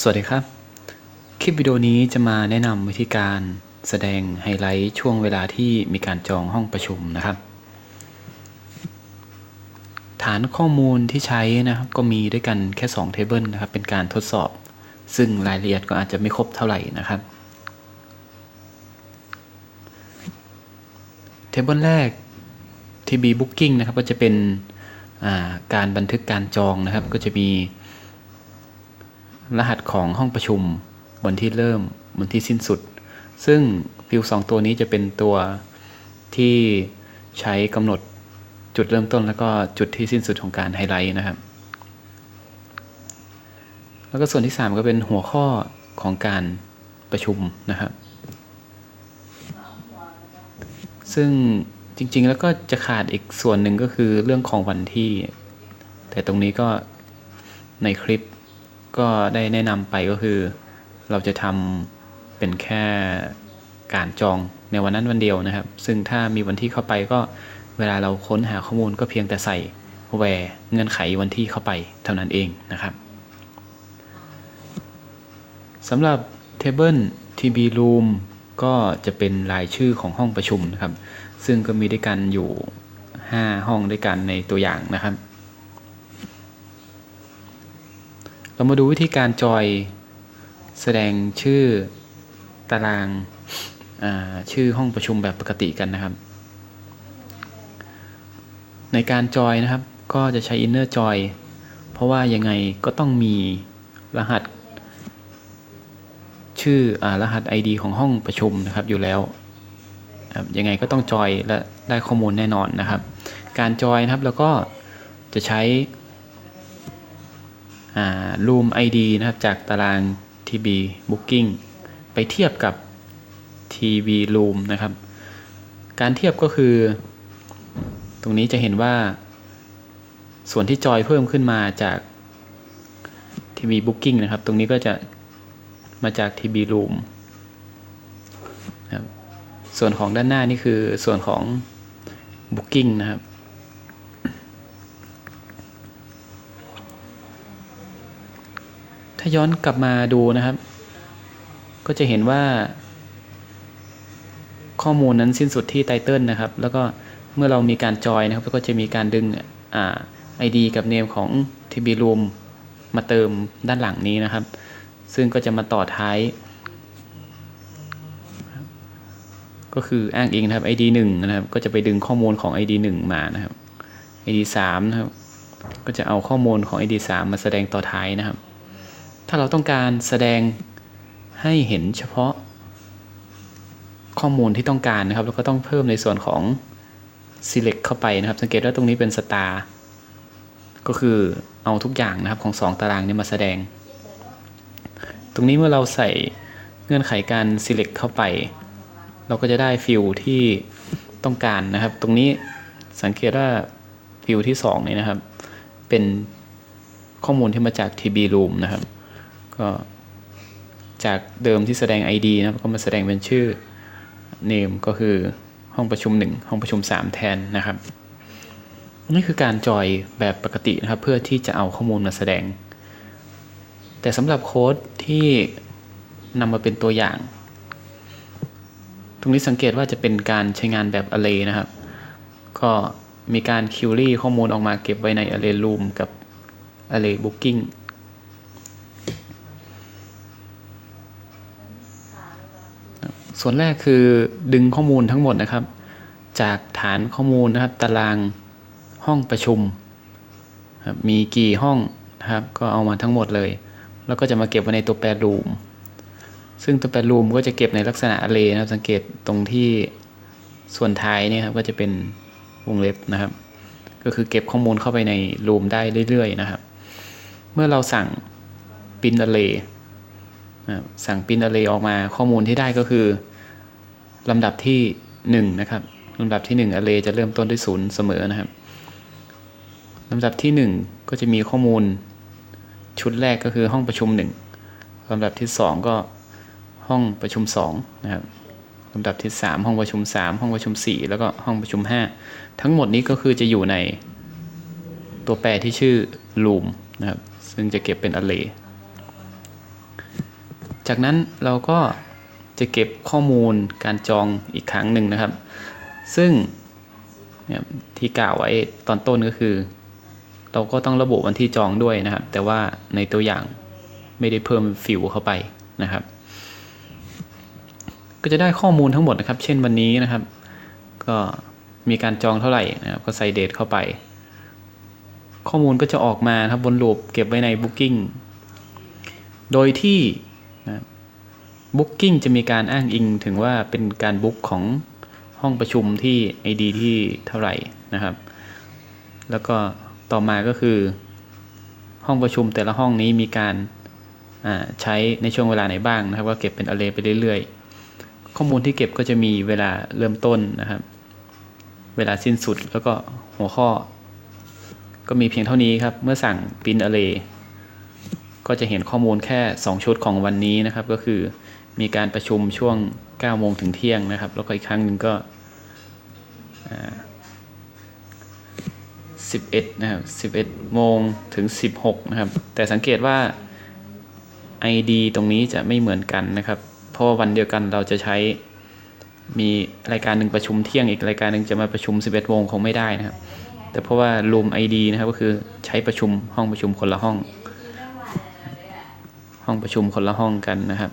สวัสดีครับ คลิปวิดีโอนี้จะมาแนะนำวิธีการแสดงไฮไลท์ช่วงเวลาที่มีการจองห้องประชุมนะครับ ฐานข้อมูลที่ใช้นะครับก็มีด้วยกันแค่2เทเบิลนะครับเป็นการทดสอบ ซึ่งรายละเอียดก็อาจจะไม่ครบเท่าไหร่นะครับ เทเบิลแรก TB Booking นะครับก็จะเป็นาการบันทึกการจองนะครับก็จะมี รหัสของห้องประชุม วันที่เริ่ม วันที่สิ้นสุด ซึ่งฟิวสองตัวนี้จะเป็นตัวที่ใช้กำหนดจุดเริ่มต้นแล้วก็จุดที่สิ้นสุดของการไฮไลท์นะครับ แล้วก็ส่วนที่ 3 ก็เป็นหัวข้อของการประชุมนะครับ ซึ่งจริงๆแล้วก็จะขาดอีกส่วนหนึ่งก็คือเรื่องของวันที่ แต่ตรงนี้ก็ในคลิป ก็ได้แนะนำไปก็คือ เราจะทำเป็นแค่การจองในวันนั้นวันเดียวนะครับ ซึ่งถ้ามีวันที่เข้าไปก็เวลาเราค้นหาข้อมูลก็เพียงแต่ใส่แวร์เงื่อนไขวันที่เข้าไปเท่านั้นเองนะครับสำหรับ Table TB Room ก็จะเป็นรายชื่อของห้องประชุมนะครับ ซึ่งก็มีด้วยกันอยู่ 5 ห้องด้วยกันในตัวอย่างนะครับ เรามาดูวิธีการจอยแสดงชื่อตารางชื่อห้องประชุมแบบปกติกันนะครับ ในการจอยนะครับก็จะใช้ inner joy เพราะว่ายังไงก็ต้องมีรหัส ชื่ออรหัส ID ของห้องประชุมนะครับอยู่แล้วยังไงก็ต้องจอยและได้ข้อมูลแน่นอนนะครับ การจอยนะครับแล้วก็จะใช้ room ID นะครับจากตาราง TB Booking ไปเทียบกับ TB Room นะครับ การเทียบก็คือ ตรงนี้จะเห็นว่า ส่วนที่จอยเพิ่มขึ้นมาจาก TB Booking นะครับ ตรงนี้ก็จะมาจาก TB Room นะครับส่วนของด้านหน้านี่คือส่วนของ Booking นะครับาย้อนกลับมาดูนะครับ ก็จะเห็นว่า ข้อมูลนั้นสิ้นสุดที่ไตเติลนะครับ แล้วก็เมื่อเรามีการจอยนะครับ ก็จะมีการดึงอ่า ID กับเนมของ TB Room มาเติมด้านหลังนี้นะครับ ซึ่งก็จะมาต่อท้าย ก็คืออ้างอิงนะครับ ID 1นะครับ ก็จะไปดึงข้อมูลของ ID 1 มานะครับ ID 3นะครับ ก็จะเอาข้อมูลของ ID 3 มาแสดงต่อท้ายนะครับ ถ้าเราต้องการแสดงให้เห็นเฉพาะข้อมูลที่ต้องการนะครับเราก็ต้องเพิ่มในส่วนของ select เข้าไปนะครับ สังเกตว่าตรงนี้เป็น star ก็คือเอาทุกอย่างนะครับของ 2 ตารางนี้มาแสดง ตรงนี้เมื่อเราใส่เงื่อนไขการ select เข้าไป เราก็จะได้ฟิลที่ต้องการนะครับ ตรงนี้สังเกตว่าฟิลที่2นี่นะครับ เป็นข้อมูลที่มาจาก TB Room นะครับ ก็จากเดิมที่แสดง ID นะครับก็มาแสดงเป็นชื่อ name ก็คือห้องประชุม 1 ห้องประชุม 3 แทนนะครับ นี่คือการจอยแบบปกตินะครับ เพื่อที่จะเอาข้อมูลมาแสดง แต่สำหรับโค้ดที่นำมาเป็นตัวอย่าง ตรงนี้สังเกตว่าจะเป็นการใช้งานแบบ array นะครับ ก็มีการ query ข้อมูลออกมาเก็บไว้ใน array room กับ array booking ส่วนแรกคือดึงข้อมูลทั้งหมดนะครับ จากฐานข้อมูลนะครับ ตารางห้องประชุม มีกี่ห้องนะครับ ก็เอามาทั้งหมดเลย แล้วก็จะมาเก็บไว้ในตัวแปรรูม ซึ่งตัวแปรรูมก็จะเก็บในลักษณะอเลนะครับ สังเกตตรงที่ส่วนท้ายนี่ครับก็จะเป็นวงเล็บนะครับ ก็คือเก็บข้อมูลเข้าไปในรูมได้เรื่อยๆนะครับ เมื่อเราสั่งปิน สั่งปินอเลออกมาข้อมูลที่ได้ก็คือลำดับที่1นะครับลำดับที่ 1 array จะเริ่มต้นด้วยศูนย์เสมอนะครับลำดับที่ 1 ก็จะมีข้อมูลชุดแรกก็คือห้องประชุม 1ลำดับที่ 2 ก็ห้องประชุม2นะครับลำดับที่ 3 ห้องประชุม 3 ห้องประชุม 4 แล้วก็ห้องประชุม 5 ทั้งหมดนี้ก็คือจะอยู่ในตัวแปรที่ชื่อ room นะครับซึ่งจะเก็บเป็น array จากนั้นเราก็จะเก็บข้อมูลการจองอีกครั้งหนึ่งนะครับ ซึ่งที่กล่าวไว้ตอนต้นก็คือ เราก็ต้องระบุวันที่จองด้วยนะครับ แต่ว่าในตัวอย่างไม่ได้เพิ่มฟิวเข้าไปนะครับ ก็จะได้ข้อมูลทั้งหมดนะครับ เช่นวันนี้นะครับ ก็มีการจองเท่าไหร่นะครับ ก็ใส่เดทเข้าไป ข้อมูลก็จะออกมาครับบนรูปเก็บไว้ใน Booking โดยที่ Booking จะมีการอ้างอิงถึงว่าเป็นการบุ๊กของห้องประชุมที่ ID ที่เท่าไหร่นะครับ แล้วก็ต่อมาก็คือ ห้องประชุมแต่ละห้องนี้มีการใช้ในช่วงเวลาไหนบ้างนะครับ ก็เก็บเป็น array ไปเรื่อยๆ ข้อมูลที่เก็บก็จะมีเวลาเริ่มต้นนะครับ เวลาสิ้นสุดแล้วก็หัวข้อ ก็มีเพียงเท่านี้ครับ เมื่อสั่ง print array ก็จะเห็นข้อมูลแค่ 2 ชุดของวันนี้นะครับ ก็คือ มีการประชุมช่วง9โมงถึงเที่ยงนะครับ แล้วก็อีกครั้งหนึ่งก็11นะครับ11โมงถึง 16นะครับ แต่สังเกตว่า ID ตรงนี้จะไม่เหมือนกันนะครับ เพราะว่าวันเดียวกันเราจะใช้มีรายการหนึ่งประชุมเที่ยงอีกรายการหนึ่งจะมาประชุม 11โมงคงไม่ได้นะครับ แต่เพราะว่ารวม ID นะครับก็คือใช้ประชุมห้องประชุมคนละห้อง ห้องประชุมคนละห้องกันนะครับ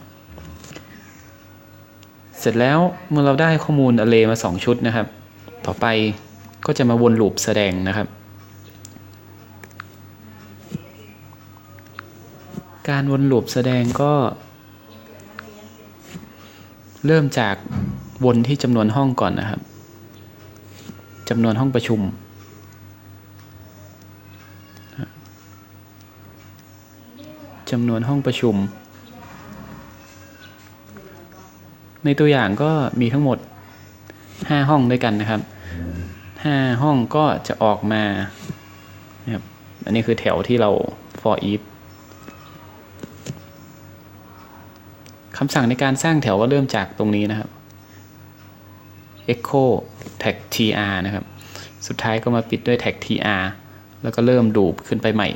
เสร็จแล้วเมื่อเราได้ข้อมูล array มา 2 ชุดนะครับ ต่อไปก็จะมาวนลูปแสดงนะครับ การวนลูปแสดงก็ เริ่มจากวนที่จำนวนห้องก่อนนะครับจำนวนห้องประชุม จำนวนห้องประชุม ในตัวอย่างก็มีทั้งหมด 5 ห้องด้วยกันนะครับ 5 ห้องก็จะออกมานะครับอันนี้คือแถวที่เรา for each คำสั่งในการสร้างแถวก็เริ่มจากตรงนี้นะครับ echo tag tr นะครับ สุดท้ายก็มาปิดด้วย tag tr แล้วก็เริ่มดูปขึ้นไปใหม่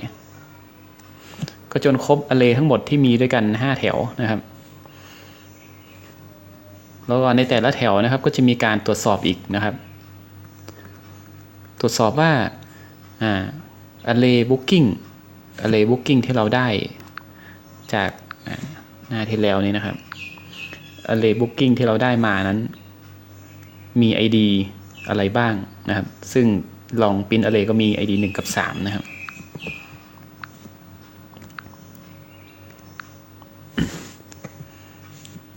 ก็จนครบ array ทั้งหมดที่มีด้วยกัน 5 แถวนะครับ แล้วก็ในแต่ละแถวนะครับก็จะมีการตรวจสอบอีกนะครับ ตรวจสอบว่าอ่า array booking array booking ที่เราได้จากหน้าที่แล้วนี้นะครับ array booking ที่เราได้มานั้น มี ID อะไรบ้างนะครับ ซึ่งลองปิ้น array ก็มี ID 1 กับ 3 นะครับ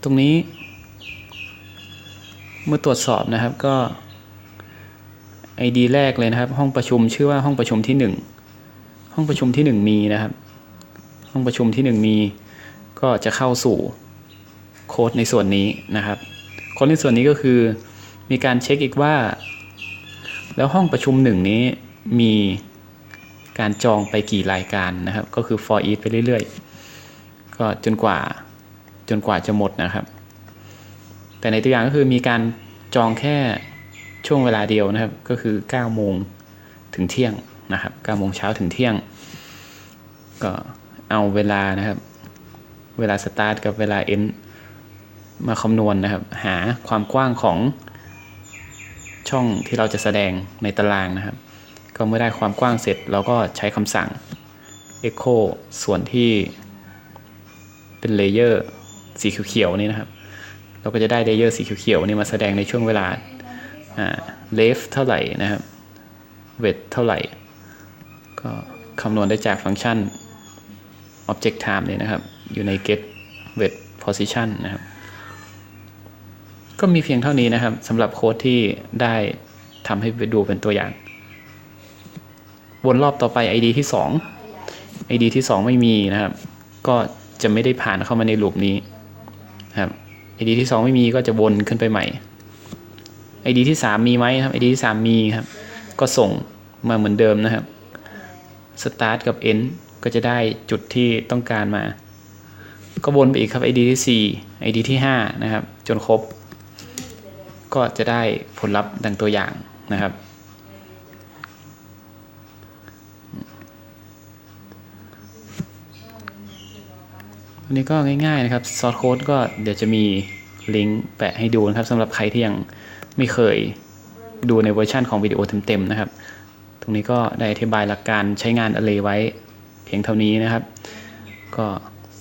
ตรงนี้ เมื่อตรวจสอบนะครับก็ ID แรกเลยนะครับ ห้องประชุมชื่อว่าห้องประชุมที่ 1 ห้องประชุมที่ 1 มีนะครับ ห้องประชุมที่ 1 มี ก็จะเข้าสู่โค้ดในส่วนนี้นะครับโค้ดในส่วนนี้ก็คือ มีการเช็คอีกว่า แล้วห้องประชุมหนึ่งนี้มีการจองไปกี่รายการนะครับ ก็คือ for each ไปเรื่อยๆ ก็จนกว่าจนกว่าจะหมดนะครับ แต่ในตัวอย่างก็คือมีการจองแค่ช่วงเวลาเดียวนะครับ ก็คือ 9 โมงถึงเที่ยงนะครับ9โมงเช้าถึงเที่ยง ก็เอาเวลานะครับ เวลาสตาร์ทกับเวลาเอ็นมาคำนวณนะครับ หาความกว้างของช่องที่เราจะแสดงในตารางนะครับ ก็เมื่อได้ความกว้างเสร็จเราก็ใช้คำสั่ง echo ส่วนที่เป็นเลเยอร์สีเขียวๆนี่นะครับ เราก็จะได้เลเยอร์สีเขียวๆนี่มาแสดงในช่วงเวลา left เท่าไหร่นะครับ width เท่าไหร่ ก็คำนวณได้จากฟังก์ชัน object time เนี่ยนะครับ อยู่ใน get width position นะครับ ก็มีเพียงเท่านี้นะครับสำหรับโค้ดที่ได้ทำให้ดูเป็นตัวอย่าง วนรอบต่อไป ID ที่ 2 ID ที่ 2 ไม่มีนะครับ ก็จะไม่ได้ผ่านเข้ามาในลูปนี้นะครับ ID ที่2ไม่มีก็จะวนขึ้นไปใหม่ ID ที่3มีไหมครับ ID ที่3มีครับ ก็ส่งมาเหมือนเดิมนะครับ start กับ end ก็จะได้จุดที่ต้องการมา ก็วนไปอีกครับ ID ที่ 4 ID ที่ 5 นะครับ จนครบ ก็จะได้ผลลัพธ์ดังตัวอย่างนะครับ วันนี้ก็ง่ายๆนะครับซอสโค้ดก็เดี๋ยวจะมีลิงก์แปะให้ดูนะครับสำหรับใครที่ยังไม่เคยดูในเวอร์ชันของวิดีโอเต็มๆนะครับ ตรงนี้ก็ได้อธิบายหลักการใช้งาน Array ไว้เพียงเท่านี้นะครับ ก็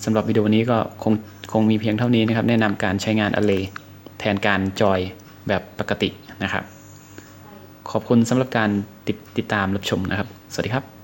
สำหรับวิดีโอนี้ก็คงคงมีเพียงเท่านี้นะครับ แนะนำการใช้งาน Array แทนการจอยแบบปกตินะครับ ขอบคุณสำหรับการติดติดตามรับชมนะครับ สวัสดีครับ